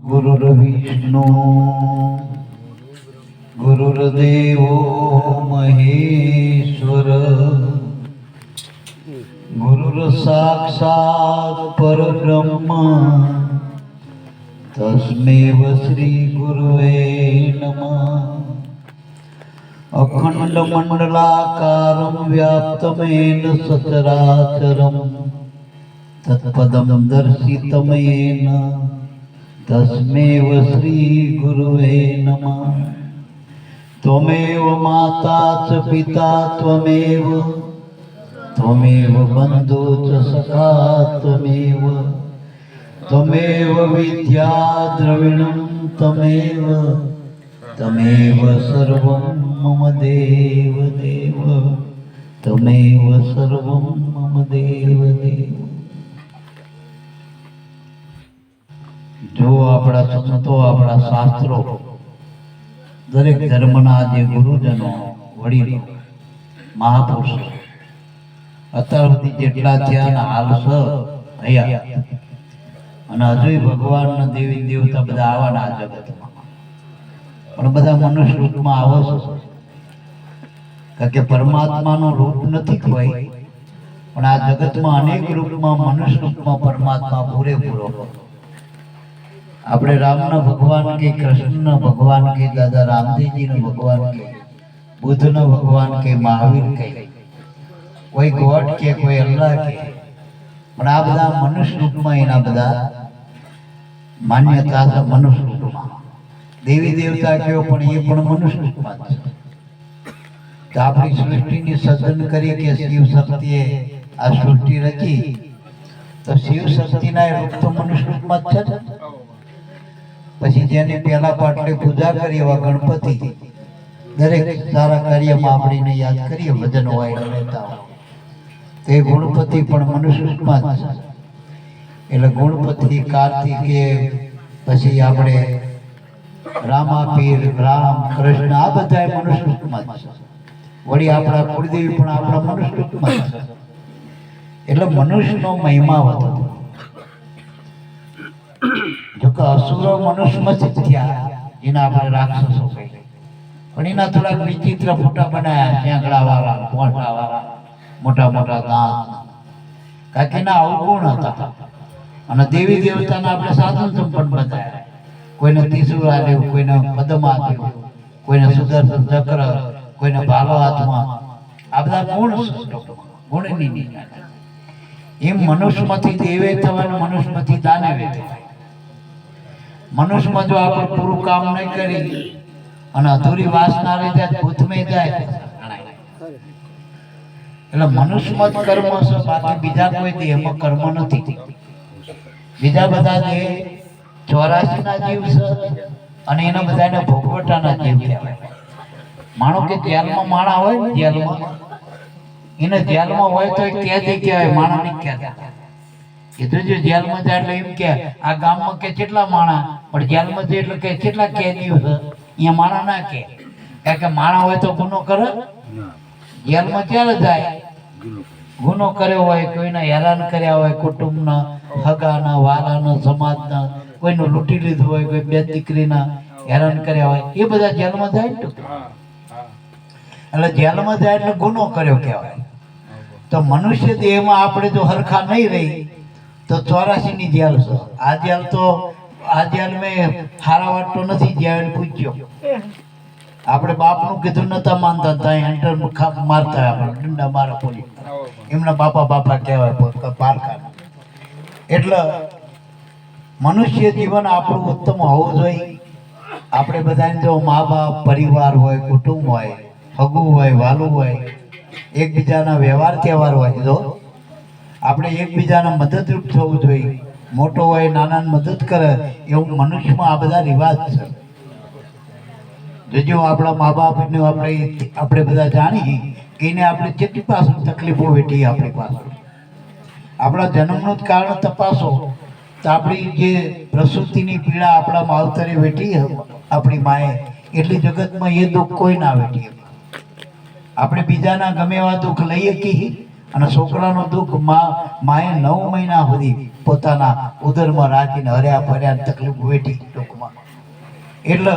गुरुर्विष्णु गुरुर्देवो महेश्वर गुरुर्साक्षात् परब्रह्म तस्मेव श्रीगुरुवे नमः अखण्डमण्डलाकारं व्याप्तमेन सचराचरं तत्पदं दर्शितमयेन તસ્મેવ શ્રી ગુરુવે નમઃ ત્વમેવ માતા ચ પિતા ત્વમેવ ત્વમેવ બંધુ ચ સખા ત્વમેવ ત્વમેવ વિદ્યા દ્રવિણમ તમેવ તમેવ સર્વમ મમ દેવ દેવ તમેવ સર્વમ મમ દેવ દેવ જો આપણા સંતો આપણા શાસ્ત્રો. દરેક ધર્મના જે ગુરુજનો, વડીલો, મહાપુરુષો, અત્યાર સુધી જેટલા થયા ને હાલ થયા અને હજુય ભગવાનના દેવી દેવતા બધા આવવાના આ જગતમાં. પણ બધા મનુષ્ય રૂપમાં આવો છો. કારણ કે પરમાત્માનું રૂપ નથી કોઈ પણ આ જગતમાં અનેક રૂપમાં, મનુષ્ય રૂપમાં પરમાત્મા પૂરેપૂરો આપણે રામના ભગવાન કે કૃષ્ણના ભગવાન કે દાદા રામદેવજીના ભગવાન કે બુદ્ધના ભગવાન કે મહાવીર કે, કોઈ ગોડ કે, કોઈ અલ્લાહ કે, પણ આ બધા મનુષ્ય રૂપમાં એના બધા માન્યતા મનુષ્ય રૂપમાં. દેવી દેવતા કયો, પણ એ પણ મનુષ્ય રૂપમાં છે. તો આપણી સૃષ્ટિની સર્જન કરી કે શિવ શક્તિએ આ સૃષ્ટિ રચી, તો શિવ શક્તિના રૂપ તો મનુષ્ય રૂપમાં જ છે. પછી જેની પહેલા પાટલી પૂજા કરી એવા ગણપતિ, દરેક સારા કાર્યમાં આપણને યાદ કરીએ, ભજન હોય રહેતા તે ગુણપતિ પણ મનુષ્ય જ એટલે ગુણપતિ, કાર્તિકે, પછી આપણે રામાપીર, રામ, કૃષ્ણ, આ બધા મનુષ્યમાં વળી આપણા કુળદેવી પણ આપણા મનુષ્ય રૂપમાં જ એટલે મનુષ્યનો મહિમા વધુ કે અસુરો મનુષ્યમાં જ થયા. આપણે રાક્ષસો કહીએ. પણ એના થોડાક વિચિત્ર ફોટા બનાવ્યા ટેંગડા વાળા મોટા વાળા મોટા મોટા દાંત. કાકીના અવગુણ હતા. અને દેવી દેવતાના આપણે સાધન સંપન્ન બતાવ્યા કોઈને ત્રિશુળ દેવું, કોઈને પદમા દેવું, કોઈને સુદર્શન ચક્ર, કોઈને ભાલો હાથમાં આ બધા ગુણ ગુણની એમ મનુષ્યમાંથી દેવે થવાનું મનુષ્યમાંથી દાનવે થવાય. મનુષ્યમાં જો આપણે પૂરું કામ નહીં કરી અને અધૂરી વાસના જાય ભૂતમય જાય, એટલે મનુષ્યમાં જ કર્મ છે, બાકી બીજા કોઈ દેહમાં કર્મ નથી. બીજા બધા દેહ ચોરાશી ના જીવ છે અને એના બધાને ભોગવટાના જીવ કહેવાય. માણો કે જેલમાં માણા હોય જેલમાં. એને જેલમાં હોય તો કેદી કહેવાય માણા નહીં કહેતા એ તો જો જેલમાં જાય એટલે એમ કે આ ગામમાં કે કેટલા માણા? પણ જેલમાં જાય એટલે કે કેટલા કેદીઓ છે અહીંયા માણા ના કે. કારણ કે માણા હોય તો ગુનો કરે. જેલમાં ક્યારે જાય? ગુનો કર્યો હોય કોઈને હેરાન કર્યા હોય કુટુંબના હગાના વાલાના સમાજના કોઈનું લૂંટી લીધું હોય કોઈ બે દીકરીના હેરાન કર્યા હોય એ બધા જેલમાં જાય ને એટલે જેલમાં જાય એટલે ગુનો કર્યો કહેવાય. તો મનુષ્ય દેહમાં આપણે જો હરખા નહીં રહી તો ચોરાસી ની જેલ છે. આ જેલ તો, આ જેલ મેં હારા વાટતો નથી જેલ પૂછ્યો. આપણે બાપનું કીધું નતા માનતા હતા એન્ટર મારતા આપણે ડંડા મારા પોલી એમના બાપા બાપા કહેવાય પારકા. એટલે મનુષ્ય જીવન આપણું ઉત્તમ હોવું જોઈએ. આપણે બધાને જો મા બાપ, પરિવાર હોય, કુટુંબ હોય, હગું હોય, વાલું હોય, એકબીજાના વ્યવહાર તહેવાર હોય જો આપણે એકબીજાને મદદરૂપ થવું જોઈએ. મોટો હોય, નાનાને મદદ કરે, એવું મનુષ્યમાં આ બધા રિવાજ છે. જોજો આપણા મા બાપને આપણે આપણે બધા જાણીએ, એને આપણે કેટલી પાસે તકલીફો વેઠી આપણી પાસે આપણા જન્મનું જ કારણ તપાસો, તો આપણી જે પ્રસૂતિની પીડા આપણા માવતરે વેઠી આપણી માએ, એટલી જગતમાં એ દુઃખ કોઈ ના વેઠી આપણે બીજાના ગમે એવા દુઃખ લઈએ કે અને છોકરાનું દુઃખ મા, માએ નવ મહિના સુધી પોતાના ઉદરમાં રાખીને હર્યા ફર્યા તકલીફ વેઠી ટૂંકમાં. એટલે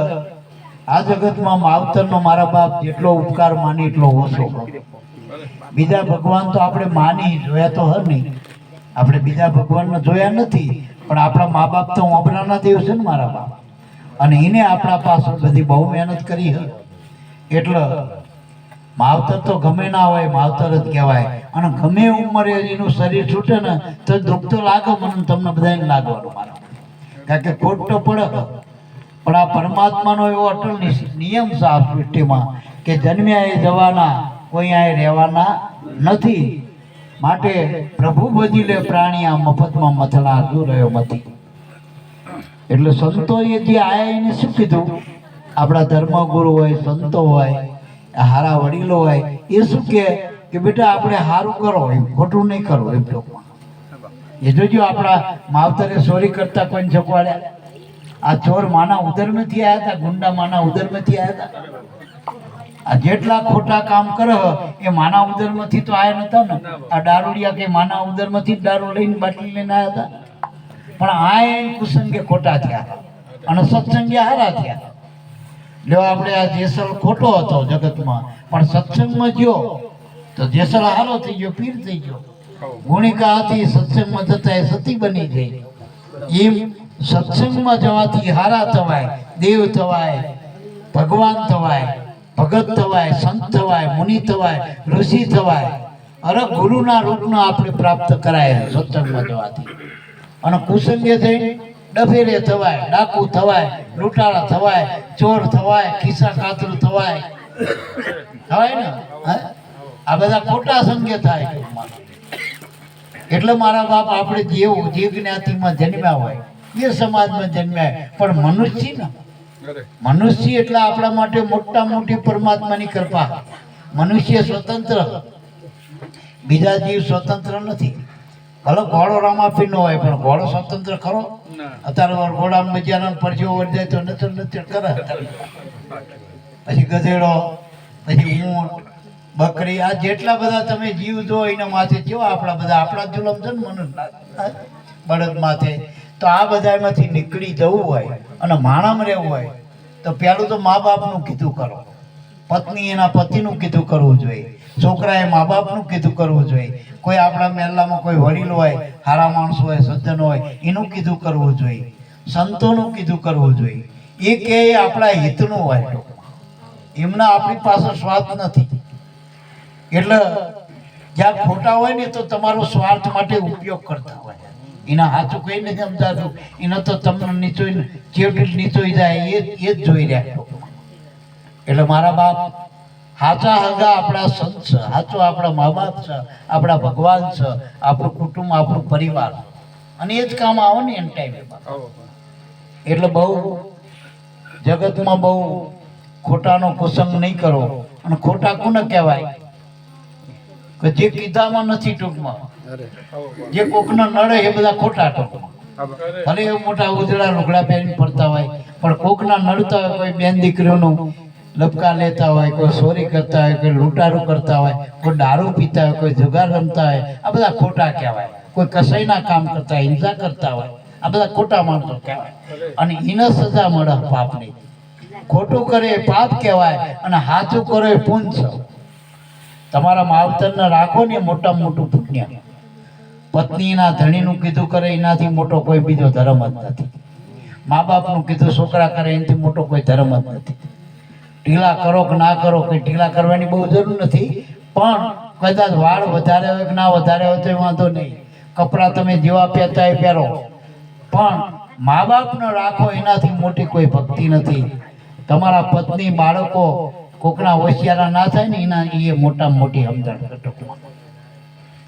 આ જગતમાં માવતરનો મારા બાપ જેટલો ઉપકાર માની એટલો ઓછો. બીજા ભગવાન તો આપણે માની જોયા તો હર નહીં. આપણે બીજા ભગવાનને જોયા નથી, પણ આપણા મા બાપ તો અમરાના દેવ છે ને મારા બાપ. અને એને આપણા પાસે બધી બહુ મહેનત કરી હતી એટલે માવતર તો ગમે ના હોય, માવતર જ કહેવાય. અને ગમે ઉંમરે એનું શરીર છૂટે ને, તો દુઃખ તો લાગે મને તમને બધાને લાગવાનું મારા. કારણ કે ખોટ તો પડે પણ આ પરમાત્માનો એવો અટલ નિયમ છે આ સૃષ્ટિમાં કે જન્મ્યા એ જવાના કોઈ આ રહેવાના નથી. માટે પ્રભુ ભજી લે પ્રાણી આ મફતમાં મથણા શું રહ્યો મથી એટલે સંતોએ જે આયા એને શું કીધું? આપણા ધર્મગુરુ હોય, સંતો હોય હારા વડીલો હોય, એ શું કે કે બેટા આપણે સારું કરો, એમ ખોટું નહીં કરો, એમ ટૂંકમાં એ જોજો આપણા માવતરે ચોરી કરતા કોઈને છકવાડ્યા આ ચોર માના ઉદરમાંથી આવ્યા હતા, ગુંડા માના ઉદરમાંથી આવ્યા હતા. આ જેટલા ખોટા કામ કરે એ માના ઉદરમાંથી તો આયા નતા ને. આ દારૂડિયા કે માના ઉદરમાંથી માંથી દારૂ લઈને બાટલી લઈને આવ્યા હતા. પણ આ એ કુસંગે ખોટા થયા. અને સત્સંગે હારા થયા. લ્યો આપણે આ જેસલ ખોટો હતો જગતમાં. પણ સત્સંગમાં ગયો. તો જેસલ હારો થઈ ગયો, પીર થઈ ગયો. ગુણિકા હતી, સત્સંગમાં જતા એ સતી બની ગઈ. એમ સત્સંગમાં જવાથી હારા થવાય, દેવ થવાય, ભગવાન થવાય, ભગત થવાય, સંત થવાય, મુનિ થવાય, ઋષિ થવાય. અરે ગુરુના રૂપનો આપણે પ્રાપ્ત કરાય સત્સંગમાં જવાથી. અને કુસંગે થઈ ડફેરે થવાય ડાકુ થવાય લૂંટાળા થવાય ચોર થવાય ખિસ્સા કાતરું થવાય. થવાય ને? આ બધા ખોટા સંગે થાય એટલે મારા બાપ આપણે જેવું જે જ્ઞાતિમાં જન્મ્યા હોય એ સમાજમાં જન્મ્યા પણ મનુષ્ય ને? મનુષ્ય એટલે આપણા માટે મોટા મોટી પરમાત્માની કૃપા. મનુષ્ય સ્વતંત્ર. બીજા જીવ સ્વતંત્ર નથી. ભલે ઘોડો રામાપીર નો હોય પણ ઘોડો સ્વતંત્ર ખરો? અત્યારે ઘોડામાં બજારા પરજો વળી જાય તો નચર નચર કરે. પછી ગધેડો પછી ઊંટ બકરી આ જેટલા બધા તમે જીવ જો એના માથે જો આપણા બધા આપણા જુલમ છે ને મનુષ્ય બળદ માથે. તો આ બધામાંથી નીકળી જવું હોય અને માણામાં રહેવું હોય તો પહેલું તો મા બાપનું કીધું કરો. પત્ની એના પતિનું કીધું કરવું જોઈએ. છોકરાએ મા બાપનું કીધું કરવું જોઈએ. કોઈ આપણા મહેલામાં કોઈ વડીલ હોય, હારા માણસ હોય, સજ્જન હોય, એનું કીધું કરવું જોઈએ. સંતોનું કીધું કરવું જોઈએ. એ કે આપણા હિતનું હોય એમના આપણી પાસે સ્વાર્થ નથી. એટલે જ્યાં ખોટા હોય ને તો તમારો સ્વાર્થ માટે ઉપયોગ કરતા હોય. એના હાથું કઈ નથી સમજાતું. એનો તો તમને નીચોઈ ચેવટી નીચોઈ જાય એ જ જોઈ રહ્યા એટલે મારા બાપ હાચા હગા આપણા સંત છે હાચો આપણા મા બાપ છે આપણા ભગવાન છે આપણું કુટુંબ આપણું પરિવાર. અને એ જ કામ આવે ને એન ટાઈમે એટલે બહુ જગતમાં બહુ ખોટાનો કુસંગ નહીં કરો. અને ખોટા કોને કહેવાય? કે જે કીધામાં નથી ટૂંકમાં. જે કોકને નડે એ બધા ખોટા ટૂંકમાં. ભલે મોટા ઉજળા લુગડા પહેરીને ફરતા હોય પણ કોકના નડતા હોય કોઈ બેન દીકરીઓનું લપકા લેતા હોય, કોઈ ચોરી કરતા હોય, કોઈ લૂંટારું કરતા હોય, કોઈ દારૂ પીતા હોય, કોઈ જુગાર રમતા હોય, આ બધા ખોટા કહેવાય. કોઈ કસાઈના કામ કરતા હોય હિંસા કરતા હોય, આ બધા ખોટા માણસો કહેવાય. અને એને સજા મળે પાપની. ખોટું કરે એ પાપ કહેવાય અને સાચું કરે એ પુંજ. તમારા માવતરને રાખો ને મોટામાં મોટું પુણ્ય. પત્નીના ધણીનું કીધું કરે, એનાથી મોટો કોઈ બીજો ધર્મ જ નથી. મા બાપનું કીધું, છોકરા કરે, એનાથી મોટો કોઈ ધર્મ જ નથી. ઢીલા કરો કે ના કરો કે ઢીલા કરવાની બહુ જરૂર નથી. પણ કદાચ વાળ વધારે હોય કે ના વધારે હોય તો વાંધો નહીં. કપડાં તમે જેવા પહેરતા હોય પહેરો. પણ મા બાપનો રાખો, એનાથી મોટી કોઈ ભક્તિ નથી. તમારા પત્ની, બાળકો કોકના હોશિયારા ના થાય ને, એના એ મોટા મોટી સમજણ ટૂંકમાં.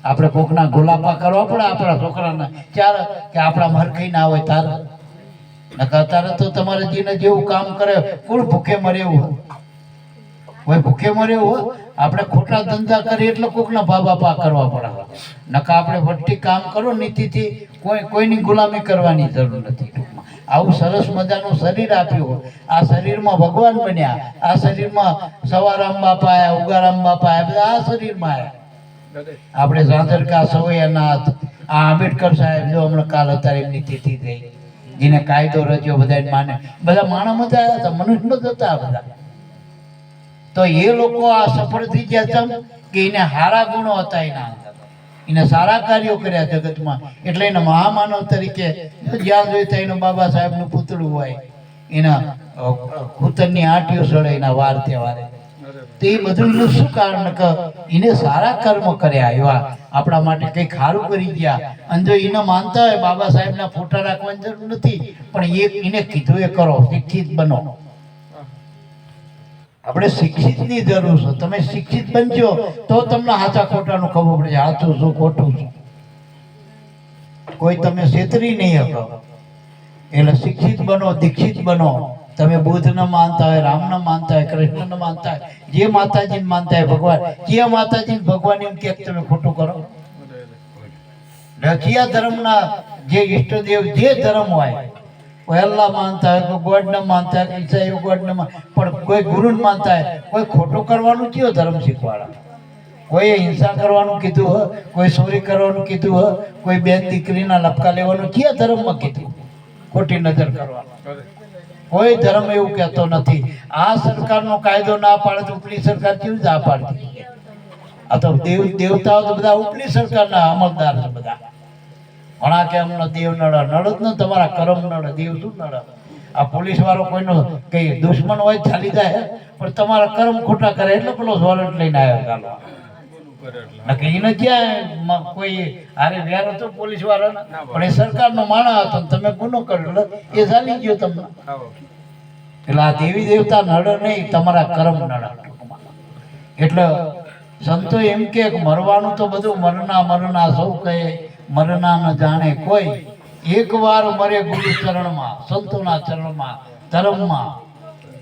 આપણે કોકના ગોલાપા કરવા પડે, આપણા છોકરાના ચાર, કે આપણા મરખી ના હોય તારે. અત્યારે તો તમારે જેને જેવું કામ કરે, કોણ ભૂખે મરે એવું? કોઈ ભૂખે મરે એવું આપણે ખોટા ધંધા કરીએ એટલે કોકના ભા બાપા કરવા પડે. નકા આપણે વટ્ટી કામ કરો નીતિથી, કોઈ, કોઈની ગુલામી કરવાની જરૂર નથી આવું સરસ મજાનું શરીર આપ્યું આ શરીરમાં ભગવાન બન્યા. આ શરીરમાં સવારામ બાપા આયા, ઉગારામ બાપા આવ્યા બધા આ શરીરમાં આયા. આપણે ઝાંઝરકા, સવૈયાનાથ, આ આંબેડકર સાહેબ જો હમણાં કાલ અત્યારે એમની તિથિ થઈ. જેને કાયદો રચ્યો બધા માને. બધા માણસ મજા હતા, મનુષ્ય હતા બધા. તો એ લોકો આ સફળ થઈ ગયા ચમ કે એને સારા ગુણો હતા એના એને સારા કાર્યો કર્યા જગતમાં. એટલે એને મહામાનવ તરીકે જ્યાં જોઈએ ત્યાં એનું બાબા સાહેબનું પૂતળું હોય. એના ખૂતરની આંટીઓ સળે એના વાર તહેવારે. તો એ શું કારણ? કે એને સારા કર્મ કર્યા, એવા આપણા માટે કંઈ ખારું કરી ગયા. અને જો એને માનતા હોય, બાબા સાહેબના ફોટા રાખવાની જરૂર નથી, પણ એ એને કીધું એ કરો, શિક્ષિત બનો. આપણે શિક્ષિતની જરૂર છે. તમે શિક્ષિત બનજો, તો તમને સાચા ખોટાનું ખબર પડે સાચું શું, ખોટું શું? કોઈ તમે છેતરી નહીં શકો. એટલે શિક્ષિત બનો, દીક્ષિત બનો. તમે બુદ્ધને માનતા હોય રામને માનતા હોય કૃષ્ણને માનતા હોય, જે માતાજીને માનતા હોય ભગવાન, જે માતાજીને ભગવાન એમ કે તમે ખોટું કરો? રખિયા ધર્મના જે ઈષ્ટદેવ જે ધર્મ હોય અલ્લાહ માનતા હોય, કોઈ ગોડને માનતા હોય ઈસાઈ ગોડને પણ કોઈ ગુરુને માનતા હોય, કોઈ ખોટું કરવાનું કયો ધર્મ શીખવાડા? કોઈએ હિંસા કરવાનું કીધું હોય, કોઈ ચોરી કરવાનું કીધું હોય, કોઈ બેન દીકરીના લપકા લેવાનું, કયા ધર્મમાં કીધું? ખોટી નજર કરવાનું. કોઈ ધર્મ એવું કહેતો નથી. આ સરકારનો કાયદો ના પાડે તો ઉપલી સરકાર કેવી ના પાડતી? આ તો દેવ, દેવતાઓ તો બધા ઉપલી સરકારના અમલદાર છે બધા. ઘણા કે અમને દેવ નળ નડે જ તમારા કરમ નડે દેવ શું નડે આ પોલીસ વાળો કોઈનો કઈ દુશ્મન હોય ચાલી જાય પણ તમારા કર્મ ખોટા કરે એટલે પેલો વોરંટ લઈને આવ્યો ચાલો નકર ને ક્યાં કોઈ અરે વેર હતો પોલીસ વાળાના પણ એ સરકારનો માણસ હતો તમે ગુનો કર્યો એ ચાલી ગયો તમને. એટલે આ દેવી દેવતા નડે નહીં તમારા કર્મ નડે. એટલે સંતો એમ કે મરવાનું તો બધું મરના મરના સૌ કહે મરના ન જાણે કોઈ. એક વાર મરે ગુરુ ચરણમાં સંતોના ચરણમાં ધર્મમાં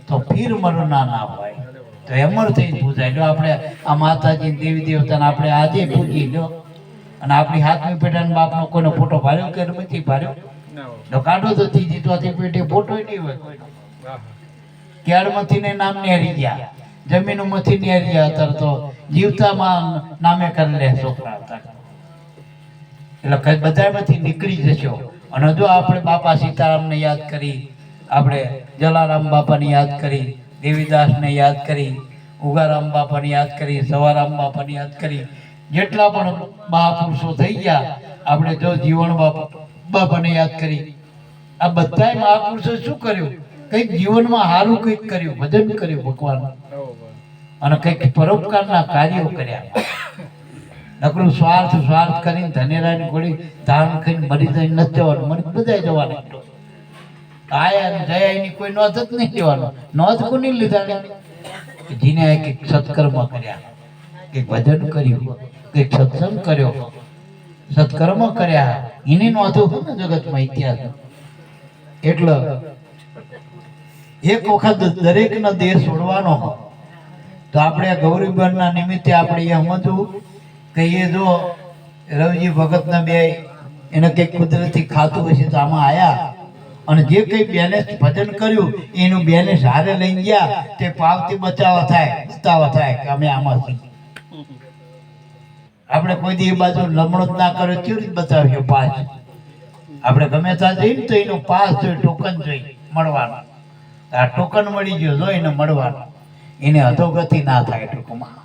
તો ફીર મરના ના હોય. તો અમર થઈને પૂજાય લો આપણે આ માતાજી દેવી દેવતાને આપણે આજે પૂજી લો અને આપણી હાથમી પેઢાના બાપનો કોઈનો ફોટો ભાર્યો કે નથી ભાર્યો? તો કાઢો તો થી જીતવાથી પેઢી ફોટો નહીં હોય. કોઈનો કેળમાંથી ને નામ નેરી ગયા? જમીનમાંથી નેરી ગયા અત્યારે તો જીવતામાં નામે કરી લે છોકરા હતા. એટલે કઈ બધામાંથી નીકળી જશો? અને જો આપણે બાપા સીતારામને યાદ કરી આપણે જલારામ બાપાને યાદ કરી દેવીદાસને યાદ કરી ઉગારામ બાપાને યાદ કરી સવારામ બાપાને યાદ કરી. જેટલા પણ મહાપુરુષો થઈ ગયા, આપણે જો જીવન બાપા, બાપાને યાદ કરી. આ બધા મહાપુરુષો શું કર્યું? કંઈક જીવનમાં સારું કંઈક કર્યું, ભજન કર્યું ભગવાન. અને કંઈક પરોપકારના કાર્યો કર્યા. નકરું સ્વાર્થ સ્વાર્થ કરીને ધનેરાની ગોળી ધારણ કરીને મરી જઈને નથી જવાનું, મને બધા જવાનું આયા ને જયા એની કોઈ નોંધ જ નહીં લેવાનો. નોંધ કોની લીધા જીને કંઈક સત્કર્મ કર્યા. કંઈક ભજન કર્યું. કંઈક સત્સંગ કર્યો. સત્કર્મ કર્યા. એની નોંધો હોય ને જગતમાં ઇતિહાસ. એટલે એક વખત દરેકનો દેહ છોડવાનો હોય, તો આપણે ગૌરીબનના નિમિત્તે આપણે એ સમજવું કે એ જો રવિજી ભગતના બે એને કંઈક કુદરતી ખાતું હશે તો આમાં આયા. અને જે કંઈ બેલેન્સ ભજન કર્યું, એનું બેલેન્સ હારે લઈ ગયા, તે પાવતી બચાવ થાય બતાવ થાય, કે અમે આમાં છીએ. આપણે કોઈ દી બાજુ લમણો જ ના કર્યો કેવી રીતે બતાવ્યો પાસ આપણે ગમે ત્યાં જઈએ તો એનું પાસ જોઈએ ટોકન જોઈએ મળવાનું. આ ટોકન મળી ગયો જો એને મળવાનું. એને અધોગતિ ના થાય ટૂંકમાં.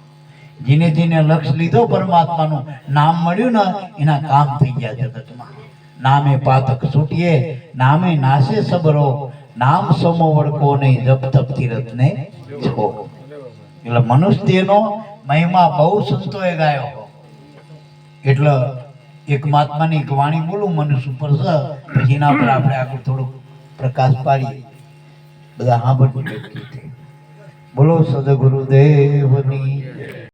જીને જીને લક્ષ્ય લીધો પરમાત્માનું, નામ મળ્યું ને, એના કામ થઈ ગયા જગતમાં. નામે પાતક છૂટીએ, નામે નાશે સબરો, નામ સમો વડકો નહીં, જપ તપ તીરથ ને છો. એટલે મનુષ્યનો મહિમા બહુ સંતોએ ગાયો. એટલે એક મહાત્માની એક વાણી બોલું, મનુષ્ય ઉપર છે પછી પર આપણે આગળ થોડુંક પ્રકાશ પાડીએ. બધા સાંભળવું બોલો સદગુરુદેવની